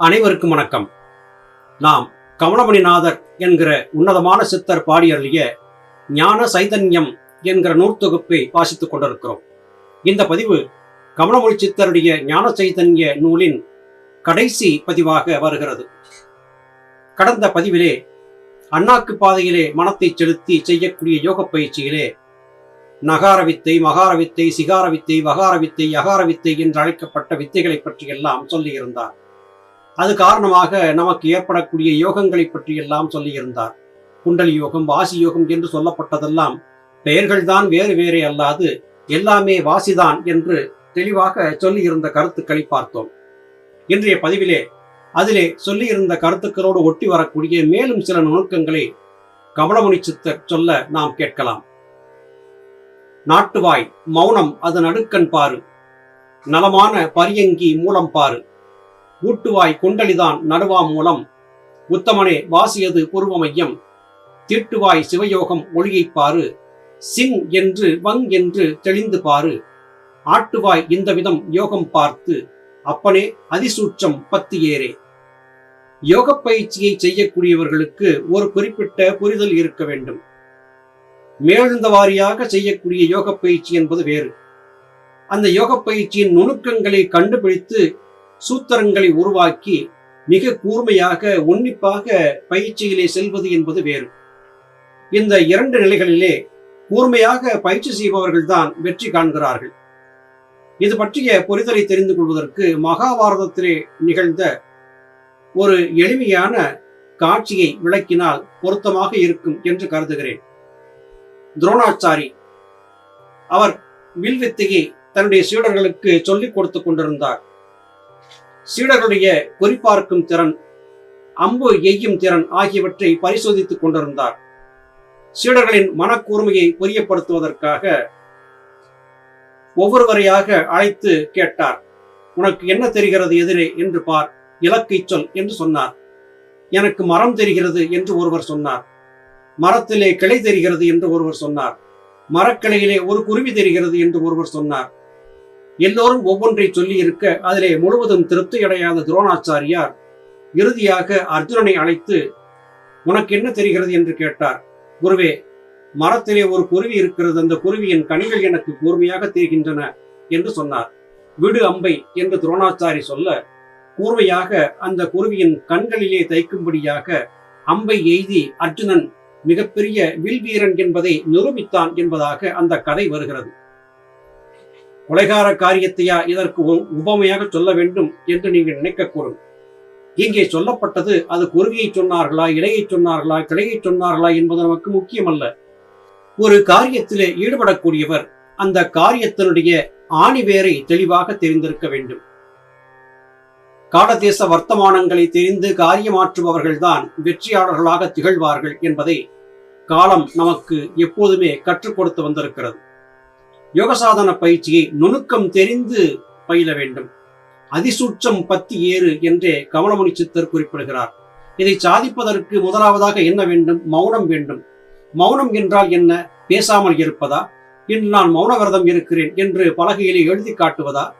அனைவருக்கும் வணக்கம். நாம் கமலமணிநாதர் என்கிற உன்னதமான சித்தர் பாடியருளிய ஞான சைதன்யம் என்கிற நூற்தொகுப்பை வாசித்துக் கொண்டிருக்கிறோம். இந்த பதிவு கமலமொழி சித்தருடைய ஞான சைதன்ய நூலின் கடைசி பதிவாக வருகிறது. கடந்த பதிவிலே அண்ணாக்கு பாதையிலே மனத்தை செலுத்தி செய்யக்கூடிய யோக பயிற்சியிலே நகார வித்தை மகார வித்தை சிகார வித்தை வகார வித்தை யகார வித்தை என்று அழைக்கப்பட்ட வித்தைகளை பற்றியெல்லாம் சொல்லியிருந்தார். அது காரணமாக நமக்கு ஏற்படக்கூடிய யோகங்களை பற்றியெல்லாம் சொல்லியிருந்தார். குண்டலி யோகம் வாசி யோகம் என்று சொல்லப்பட்டதெல்லாம் பெயர்கள்தான் வேறு வேறே அல்லாது எல்லாமே வாசிதான் என்று தெளிவாக சொல்லியிருந்த கருத்துக்களை பார்த்தோம். இன்றைய பதிவிலே அதிலே சொல்லியிருந்த கருத்துக்களோடு ஒட்டி வரக்கூடிய மேலும் சில நுணுக்கங்களை கமலமுனி சித்தர் சொல்ல நாம் கேட்கலாம். நாட்டுவாய் மௌனம் அது நடுக்கண் பாரு. நலமான பரியங்கி மூலம் பாரு. ஊட்டுவாய் குண்டலிதான் நடுவா மூலம். உத்தமனே வாசியது பொருவமையம் தீட்டுவாய் சிவயோகம் ஒளியைப் பாரு. சிங் என்று வங் என்று தெளிந்து பாரு. ஆட்டுவாய் இந்த விதம் யோகம் பார்த்து. அப்பனே அதிசூற்றம் பத்து ஏறே யோக பயிற்சியை செய்யக்கூடியவர்களுக்கு ஒரு குறிப்பிட்ட புரிதல் இருக்க வேண்டும். மேழ்ந்த வாரியாக செய்யக்கூடிய யோக பயிற்சி என்பது வேறு. அந்த யோக பயிற்சியின் நுணுக்கங்களை கண்டுபிடித்து சூத்திரங்களை உருவாக்கி மிக கூர்மையாக உன்னிப்பாக பயிற்சியிலே செல்வது என்பது வேறு. இந்த இரண்டு நிலைகளிலே கூர்மையாக பயிற்சி செய்பவர்கள் தான் வெற்றி காண்கிறார்கள். இது பற்றிய புரிதலை தெரிந்து கொள்வதற்கு மகாபாரதத்திலே நிகழ்ந்த ஒரு எளிமையான காட்சியை விளக்கினால் பொருத்தமாக இருக்கும் என்று கருதுகிறேன். துரோணாச்சாரி அவர் வில்வித்தையை தன்னுடைய சீடர்களுக்கு சொல்லிக் கொடுத்து கொண்டிருந்தார். சீடர்களுடைய குறிப்பார்க்கும் திறன் அம்பு எய்யும் திறன் ஆகியவற்றை பரிசோதித்துக் கொண்டிருந்தார். சீடர்களின் மனக்கூர்மையை புரியப்படுத்துவதற்காக ஒவ்வொருவரையாக அழைத்து கேட்டார். உனக்கு என்ன தெரிகிறது எதிரே? என்று பார். இலக்கை சொல் என்று சொன்னார். எனக்கு மரம் தெரிகிறது என்று ஒருவர் சொன்னார். மரத்திலே கிளை தெரிகிறது என்று ஒருவர் சொன்னார். மரக்கிளையிலே ஒரு குருவி தெரிகிறது என்று ஒருவர் சொன்னார். எல்லோரும் ஒவ்வொன்றை சொல்லி இருக்க அதிலே முழுவதும் திருப்தி அடையாத துரோணாச்சாரியார் இறுதியாக அர்ஜுனனை அழைத்து உனக்கு என்ன தெரிகிறது? என்று கேட்டார். குருவே மரத்திலே ஒரு குருவி இருக்கிறது. அந்த குருவியின் கனிகள் எனக்கு கூர்மையாக தெரிகின்றன என்று சொன்னார். விடு அம்பை என்று துரோணாச்சாரி சொல்ல கூர்மையாக அந்த குருவியின் கண்களிலே தைக்கும்படியாக அம்பை எய்தி அர்ஜுனன் மிகப்பெரிய வில் வீரன் என்பதை நிரூபித்தான் என்பதாக அந்த கதை வருகிறது. கொலைகார காரியத்தையா இதற்கு உபமையாக சொல்ல வேண்டும் என்று நீங்கள் நினைக்கக்கூடும் இங்கே சொல்லப்பட்டது அது குருவியை சொன்னார்களா இலையை சொன்னார்களா கிளையை சொன்னார்களா என்பது நமக்கு முக்கியமல்ல. ஒரு காரியத்திலே ஈடுபடக்கூடியவர் அந்த காரியத்தினுடைய ஆணிவேரை தெளிவாக தெரிந்திருக்க வேண்டும். காலதேச வர்த்தமானங்களை தெரிந்து காரியமாற்றுபவர்கள்தான் வெற்றியாளர்களாக திகழ்வார்கள் என்பதை காலம் நமக்கு எப்போதுமே கற்றுக் கொடுத்து வந்திருக்கிறது. யோகசாதன பயிற்சியை நுணுக்கம் தெரிந்து பயில வேண்டும். அதிசூட்சம் பத்தி ஏறு என்றே கவனமுனி சித்தர் குறிப்பிடுகிறார். இதை சாதிப்பதற்கு முதலாவதாக என்ன வேண்டும்? மௌனம் வேண்டும். மௌனம் என்றால் என்ன? பேசாமல் இருப்பதா? இன்று நான் மௌன விரதம் இருக்கிறேன் என்று பலகையிலே எழுதி காட்டுவதா?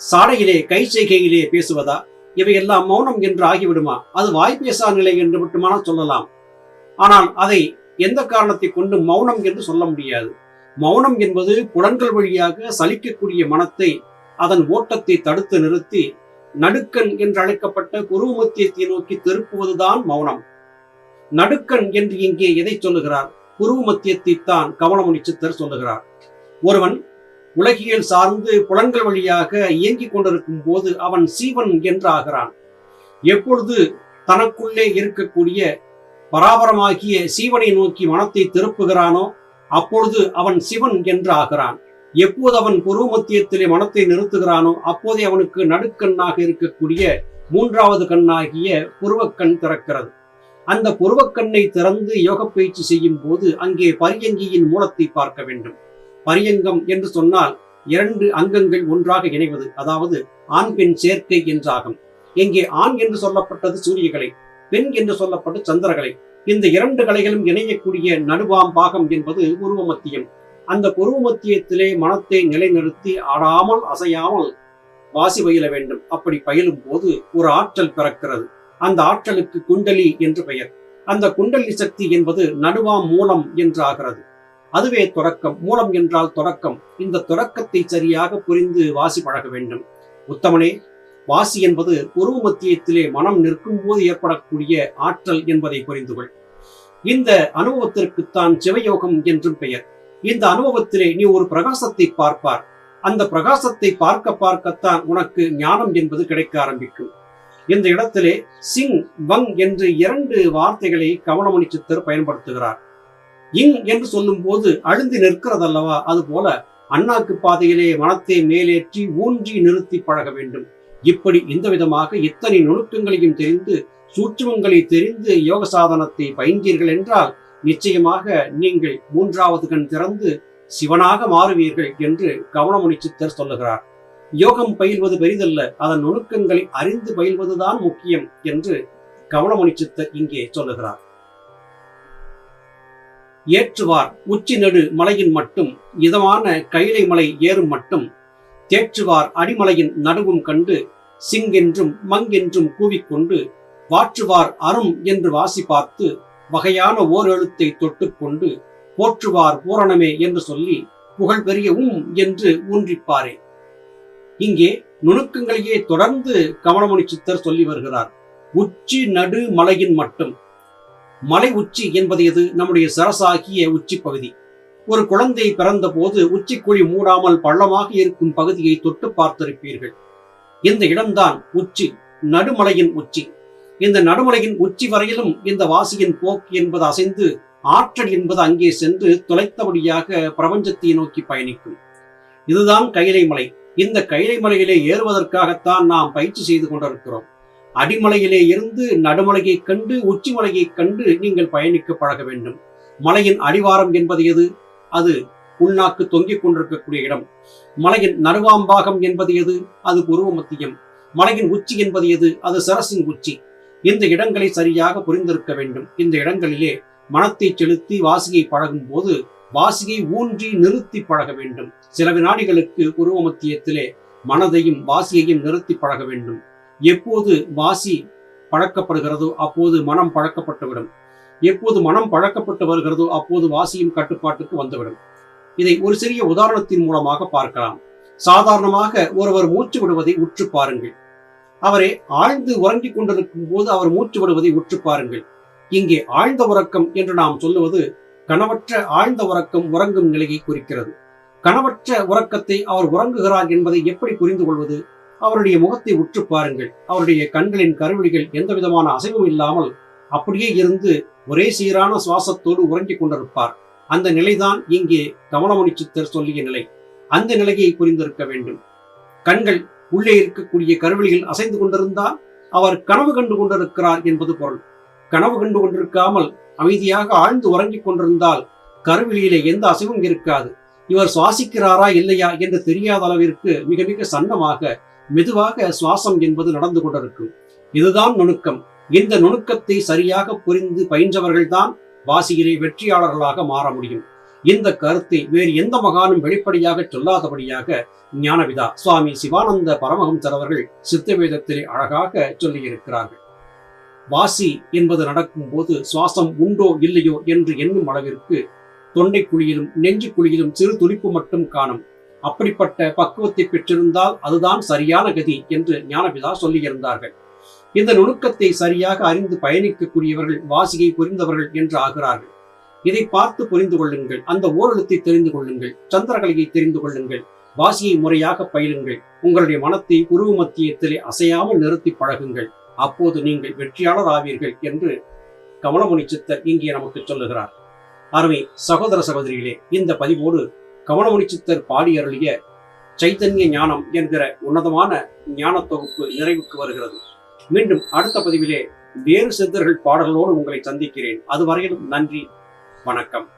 சாடையிலே கை செய்கையிலே பேசுவதா? இவையெல்லாம் மௌனம் என்று ஆகிவிடுமா? அது வாய் பேசா நிலை என்று மட்டுமான சொல்லலாம். ஆனால் அதை எந்த காரணத்தை கொண்டு மௌனம் என்று சொல்ல முடியாது. மௌனம் என்பது புலன்கள் வழியாக சலிக்கக்கூடிய மனத்தை அதன் ஓட்டத்தை தடுத்து நிறுத்தி நடுக்கண் என்று அழைக்கப்பட்ட குருவு மத்தியத்தை நோக்கி திருப்புவதுதான் மௌனம். நடுக்கண் என்று இங்கே எதை சொல்லுகிறார்? குரு மத்தியத்தை தான் கமலமுனி சித்தர் சொல்லுகிறார். ஒருவன் உலகியல் சார்ந்து புலன்கள் வழியாக இயங்கிக் கொண்டிருக்கும் போது அவன் சீவன் என்று ஆகிறான் எப்பொழுது தனக்குள்ளே இருக்கக்கூடிய பராபரமாகிய சீவனை நோக்கி மனத்தை திருப்புகிறானோ அப்பொழுது அவன் சிவன் என்று ஆகிறான் எப்போது அவன் புருவ மத்தியத்திலே மனத்தை நிறுத்துகிறானோ அப்போதே அவனுக்கு நடுக்கண்ணாக இருக்கக்கூடிய மூன்றாவது கண்ணாகிய புருவக்கண் திறக்கிறது. அந்த புருவக்கண்ணை திறந்து யோக பயிற்சி செய்யும் போது அங்கே பரியங்கியின் மூலத்தை பார்க்க வேண்டும். பரியங்கம் என்று சொன்னால் இரண்டு அங்கங்கள் ஒன்றாக இணைவது அதாவது ஆண் பெண் சேர்க்கை என்றாகும். இங்கே ஆண் என்று சொல்லப்பட்டது சூரியகலை பெண் என்று சொல்லப்பட்ட சந்திரகலை. இந்த இரண்டு கலைகளும் இணையக்கூடிய நடுவாம் பாகம் என்பது உருவமத்தியம். அந்த உருவமத்தியத்திலே மனத்தை நிலைநிறுத்தி ஆடாமல் அசையாமல் வாசி பயில வேண்டும். அப்படி பயிலும் போது ஒரு ஆற்றல் பிறக்கிறது. அந்த ஆற்றலுக்கு குண்டலி என்று பெயர். அந்த குண்டலி சக்தி என்பது நடுவாம் மூலம் என்றாகிறது. அதுவே தொடக்கம். மூலம் என்றால் தொடக்கம். இந்த தொடக்கத்தை சரியாக புரிந்து வாசி பழக வேண்டும். உத்தமனே வாசி என்பது உருவ மத்தியத்திலே மனம் நிற்கும் போது ஏற்படக்கூடிய ஆற்றல் என்பதை புரிந்து கொள். இந்த அனுபவத்திற்குத்தான் சிவயோகம் என்றும் பெயர். இந்த அனுபவத்திலே நீ ஒரு பிரகாசத்தை பார்ப்பார். அந்த பிரகாசத்தை பார்க்க பார்க்கத்தான் உனக்கு ஞானம் என்பது கிடைக்க ஆரம்பிக்கும். இந்த இடத்திலே சிங் வங் என்று இரண்டு வார்த்தைகளை கவனமணி சித்தர் பயன்படுத்துகிறார். இங் என்று சொல்லும் போது அழுந்தி நிற்கிறதல்லவா? அது போல அண்ணாக்கு பாதையிலே மனத்தை மேலேற்றி ஊன்றி நிறுத்தி பழக வேண்டும். இப்படி இந்த விதமாக இத்தனை நுணுக்கங்களையும் தெரிந்து சூட்சமங்களை தெரிந்து யோக சாதனத்தை பயின்றீர்கள் என்றால் நிச்சயமாக நீங்கள் மூன்றாவது கண் திறந்து சிவனாக மாறுவீர்கள் என்று கவனமுனி சித்தர் சொல்லுகிறார். யோகம் பயில்வது பெரிதல்ல அதன் நுணுக்கங்களை அறிந்து பயில்வதுதான் முக்கியம் என்று கவனமுனி சித்தர் இங்கே சொல்லுகிறார். ஏற்றுவார் உச்சி நெடு மலையின் மட்டும் இதமான கைலை மலை ஏறும் மட்டும் தேற்றுவார் அடிமலையின் நடுவும் கண்டு சிங்கென்றும் மங்கென்றும் கூவிக்கொண்டு வாற்றுவார் அரும் என்று வாசி பார்த்து வகையான ஓர் எழுத்தை தொட்டுக்கொண்டு போற்றுவார் பூரணமே என்று சொல்லி புகழ் பெரிய உம் என்று ஊன்றிப்பாரே. இங்கே நுணுக்கங்களையே தொடர்ந்து கமலமுனி சித்தர் சொல்லி வருகிறார். உச்சி நடு மலையின் மட்டும். மலை உச்சி என்பது எது? நம்முடைய சரசாகிய உச்சி பகுதி. ஒரு குழந்தை பிறந்த போது உச்சிக்குழி மூடாமல் பள்ளமாக இருக்கும் பகுதியை தொட்டு பார்த்திருப்பீர்கள். இந்த இடம்தான் உச்சி நடுமலையின் உச்சி. இந்த நடுமலையின் உச்சி வரையிலும் இந்த வாசியின் போக்கு என்பது அசைந்து ஆற்றல் என்பது அங்கே சென்று தொலைத்தபடியாக பிரபஞ்சத்தை நோக்கி பயணிக்கும். இதுதான் கைலை மலை. இந்த கைலை மலையிலே ஏறுவதற்காகத்தான் நாம் பயிற்சி செய்து கொண்டிருக்கிறோம். அடிமலையிலே இருந்து நடுமலையை கண்டு உச்சி மலையை கண்டு நீங்கள் பயணிக்க பழக வேண்டும். மலையின் அடிவாரம் என்பது எது? அது உள்நாக்கு தொங்கிக் கொண்டிருக்கக்கூடிய இடம். மலையின் நறுவாம்பாகம் என்பது எது? அது புருவ மத்தியம் மலையின் உச்சி என்பது எது? அது சரசின் உச்சி. இந்த இடங்களை சரியாக புரிந்திருக்க வேண்டும். இந்த இடங்களிலே மனத்தை செலுத்தி வாசியை பழகும் போது வாசியை ஊன்றி நிறுத்தி பழக வேண்டும். சில வினாடிகளுக்கு உருவ மத்தியத்திலே மனதையும் வாசியையும் நிறுத்தி பழக வேண்டும். எப்போது வாசி பழக்கப்படுகிறதோ அப்போது மனம் பழக்கப்பட்டுவிடும் எப்போது மனம் பழக்கப்பட்டு வருகிறதோ அப்போது வாசியும் கட்டுப்பாட்டுக்கு வந்துவிடும். இதை ஒரு சிறிய உதாரணத்தின் மூலமாக பார்க்கலாம். சாதாரணமாக ஒருவர் மூச்சு விடுவதை உற்று பாருங்கள். அவரை ஆழ்ந்து உறங்கிக் கொண்டிருக்கும் போது அவர் மூச்சு விடுவதை உற்று பாருங்கள். இங்கே ஆழ்ந்த உறக்கம் என்று நாம் சொல்லுவது கனவற்ற ஆழ்ந்த உறக்கம் உறங்கும் நிலையை குறிக்கிறது. கனவற்ற உறக்கத்தை அவர் உறங்குகிறார் என்பதை எப்படி புரிந்து கொள்வது? அவருடைய முகத்தை உற்று பாருங்கள். அவருடைய கண்களின் கருவிழிகள் எந்த விதமான அசைவும் இல்லாமல் அப்படியே இருந்து ஒரே சீரான சுவாசத்தோடு உறங்கிக் கொண்டிருப்பார். அந்த நிலைதான் இங்கே கமலமணி சித்தர் சொல்லிய நிலை. அந்த நிலையை புரிந்திருக்க வேண்டும். கண்கள் உள்ளே இருக்கக்கூடிய கருவிழிகள் அசைந்து கொண்டிருந்தால் அவர் கனவு கண்டு கொண்டிருக்கிறார் என்பது பொருள். கனவு கண்டு கொண்டிருக்காமல் அமைதியாக ஆழ்ந்து உறங்கிக் கொண்டிருந்தால் கருவிழியிலே எந்த அசைவும் இருக்காது. இவர் சுவாசிக்கிறாரா இல்லையா என்று தெரியாத அளவிற்கு மிக மிக சன்னமாக மெதுவாக சுவாசம் என்பது நடந்து கொண்டிருக்கும். இதுதான் நுணுக்கம். இந்த நுணுக்கத்தை சரியாக புரிந்து பயின்றவர்கள்தான் வாசியிலே வெற்றியாளர்களாக மாற முடியும். இந்த கருத்தை வேறு எந்த மகானும் வெளிப்படையாக சொல்லாதபடியாக ஞானவிதா சுவாமி சிவானந்த பரமஹம்சர் அவர்கள் சித்தவேதத்தில் அழகாக சொல்லியிருக்கிறார்கள். வாசி என்பது நடக்கும் போது சுவாசம் உண்டோ இல்லையோ என்று எண்ணும் அளவிற்கு தொண்டை குழியிலும் நெஞ்சு குழியிலும் சிறு துடிப்பு மட்டும் காணும். அப்படிப்பட்ட பக்குவத்தை பெற்றிருந்தால் அதுதான் சரியான கதி என்று ஞானபிதா சொல்லியிருந்தார்கள். இந்த நுணுக்கத்தை சரியாக அறிந்து பயணிக்கக்கூடியவர்கள் வாசியை புரிந்தவர்கள் என்று ஆகிறார்கள். இதை பார்த்து புரிந்து கொள்ளுங்கள். அந்த ஓரெழுத்தை தெரிந்து கொள்ளுங்கள். சந்திரகலையை தெரிந்து கொள்ளுங்கள். வாசியை முறையாக பயிலுங்கள். உங்களுடைய மனத்தை உருவ மத்தியத்திலே அசையாமல் நிறுத்தி பழகுங்கள். அப்போது நீங்கள் வெற்றியாளர் ஆவீர்கள் என்று கமலமுனி சித்தர் இங்கே நமக்கு சொல்லுகிறார். அருமை சகோதர சகோதரிகளே இந்த பதிவோடு கமலமுனி சித்தர் பாடியருளிய சைத்தன்ய ஞானம் என்கிற உன்னதமான ஞான தொகுப்பு நிறைவுக்கு வருகிறது. மீண்டும் அடுத்த பதிவிலே வேறு சித்தர்கள் பாடல்களோடு உங்களை சந்திக்கிறேன். அதுவரையிலும் நன்றி வணக்கம்.